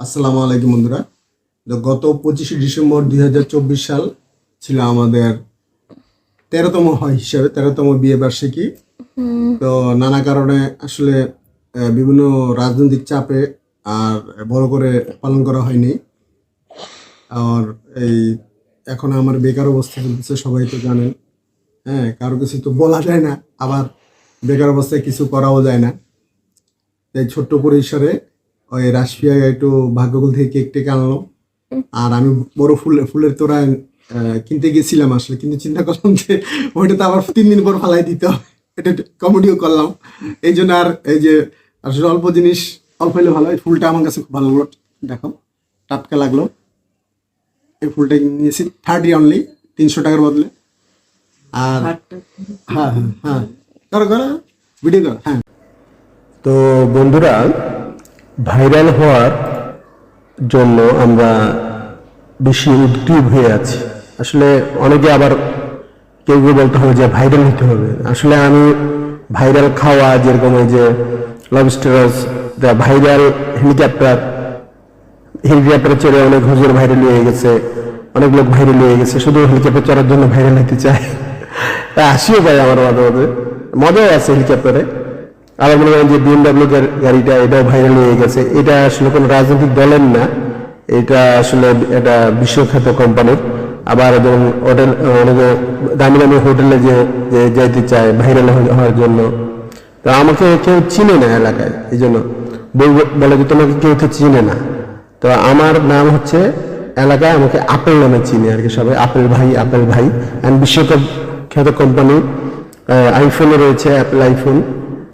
আসসালামু আলাইকুম বন্ধুরা। গত পঁচিশে ডিসেম্বর দুই হাজার চব্বিশ সাল ছিল আমাদের তেরোতম হয় হিসাবে, তেরোতম বিয়ে বার্ষিকী। তো নানা কারণে আসলে বিভিন্ন রাজনৈতিক চাপে আর বড় করে পালন করা হয়নি। আর এই এখন আমার বেকার অবস্থা চলতেছে, সবাই তো জানেন। হ্যাঁ কারও কিছু তো বলা যায় না, আবার বেকার অবস্থায় কিছু করাও যায় না। এই ছোট্ট পরিসরে ওই রাশিয়া একটু ভাগ্যকুল থেকে কেক টেক আনলো। আর আমি বড় ফুল ফুলের তোরা আহ, কিনতে গেছিলাম আসলে কিন্তু চিন্তা করলাম যে ওইটা তো আবার তিন দিন পর ফালাই দিতে হবে। এটা কমেডিও করলাম। এই জন্য আর এই যে আসলে অল্প জিনিস অল্প হলে ভালো। এই ফুলটা আমার কাছে খুব ভালো লাগল। দেখো টাটকা লাগল। এই ফুলটা নিয়েছি থার্টি অনলি তিনশো টাকার বদলে। আর হ্যাঁ হ্যাঁ হ্যাঁ। করো করো। ভিডিও করো হ্যাঁ। তো বন্ধুরা ভাইরাল হওয়ার জন্য আমরা বেশি উদ্গ্রীব হয়ে আছি। আসলে অনেকে আবার কেউ কেউ বলতে হবে যে ভাইরাল হতে হবে। আসলে আমি ভাইরাল খাওয়া যেরকম এই যে লবস্টারস দ্য ভাইরাল হেলিকপ্টার, হেলিকপ্টারে চড়ে অনেক হুজুর ভাইরাল হয়ে গেছে, অনেক লোক ভাইরাল হয়ে গেছে, শুধু হেলিকপ্টার চড়ার জন্য ভাইরাল হতে চায়। তা হাসিও পায় আমার মাঝে মাঝে। মজাও আছে হেলিকপ্টারে। আবার মনে করেন যে বিএমডাব্লিউ গাড়িটা এটাও ভাইরাল হয়ে গেছে। এটা আসলে কোনো রাজনৈতিক দলের না। এটা আসলে এটা বিশ্বখ্যাত কোম্পানির আবার যেমন হোটেল অনেকে দামি দামি হোটেলে যে যাইতে চায় ভাইরাল হওয়ার জন্য। তো আমাকে কেউ চিনে না এলাকায়, এই জন্য। বল- যে তোমাকে কেউ তো চিনে না। তো আমার নাম হচ্ছে এলাকায় আমাকে আপেল নামে চিনে আর কি সবাই। আপেল ভাই আপেল ভাই। অ্যান্ড বিশ্বকাপ খ্যাত কোম্পানি আইফোনে রয়েছে অ্যাপেল আইফোন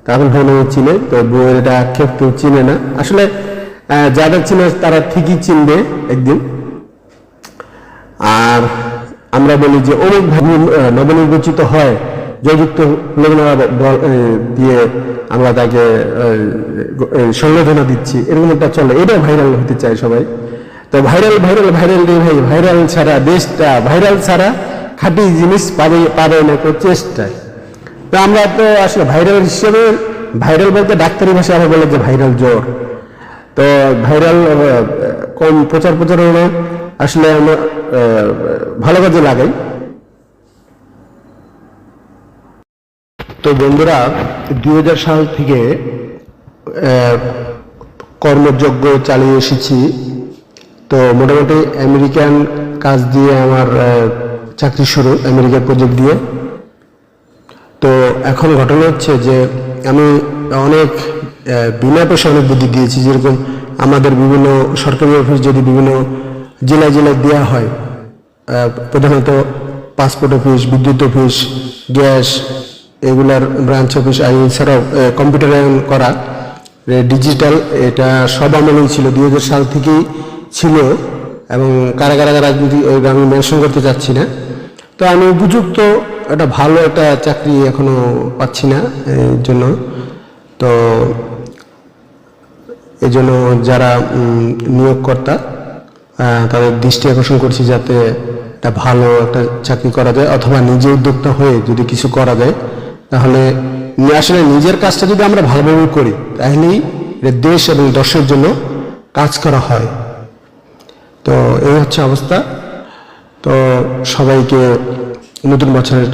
তা আপেল ভাই নামে চিনে, তো বইয়ের এটা আক্ষেপ কেউ চিনে না। আসলে যাদের চিনে তারা ঠিকই চিনবে একদিন। আর আমরা বলি যে অনেক নবনির্বাচিত হয়, জয়যুক্ত দিয়ে আমরা তাকে সংবর্ধনা দিচ্ছি। এরকম একটা চলে। এটা ভাইরাল হতে চায় সবাই। তো ভাইরাল ভাইরাল ভাইরাল রে ভাই ভাইরাল ছাড়া দেশটা ভাইরাল ছাড়া খাঁটি জিনিস পাবে পাবে না চেষ্টায়। তো আমরা তো আসলে ভাইরাল হিসেবে ভাইরাল বলতে ডাক্তারি ভাষায় আমরা বলে যে ভাইরাল জ্বর। তো ভাইরাল কম প্রচার প্রচারণা আসলে আমরা ভালো কাজে লাগাই। তো বন্ধুরা দুই হাজার সাল থেকে আহ, কর্মযজ্ঞ চালিয়ে এসেছি। তো মোটামুটি আমেরিকান কাজ দিয়ে আমার চাকরি শুরু আমেরিকার প্রজেক্ট দিয়ে। এখন ঘটনা হচ্ছে যে আমি অনেক বিনা পয়সা অনেক বুদ্ধি দিয়েছি, যেরকম আমাদের বিভিন্ন সরকারি অফিস যদি বিভিন্ন জেলায় জেলায় দেওয়া হয় প্রধানত পাসপোর্ট অফিস, বিদ্যুৎ অফিস, গ্যাস, এগুলার ব্রাঞ্চ অফিস, আর এছাড়াও কম্পিউটারায়ন করা ডিজিটাল, এটা সব আমলেই ছিল দুই হাজার সাল থেকেই ছিল, এবং কারা কারা ওই আমি মেনশন করতে চাচ্ছি না। তো আমি উপযুক্ত একটা ভালো একটা চাকরি এখনও পাচ্ছি না এই জন্য। তো এই জন্য যারা নিয়োগকর্তা তাদের দৃষ্টি আকর্ষণ করছি যাতে একটা ভালো একটা চাকরি করা যায়, অথবা নিজে উদ্যোক্তা হয়ে যদি কিছু করা যায়, তাহলে আসলে নিজের কাজটা যদি আমরা ভালোভাবে করি, তাহলেই দেশ এবং দশের জন্য কাজ করা হয়। তো এই হচ্ছে অবস্থা। তো সবাইকে নতুন বছরের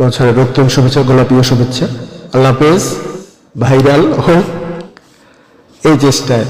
বছরের রক্তিম শুভেচ্ছা গোলাপীয় শুভেচ্ছা। আল্লাহ হাফেজ ভাইরাল হোক। এই চেষ্টায়।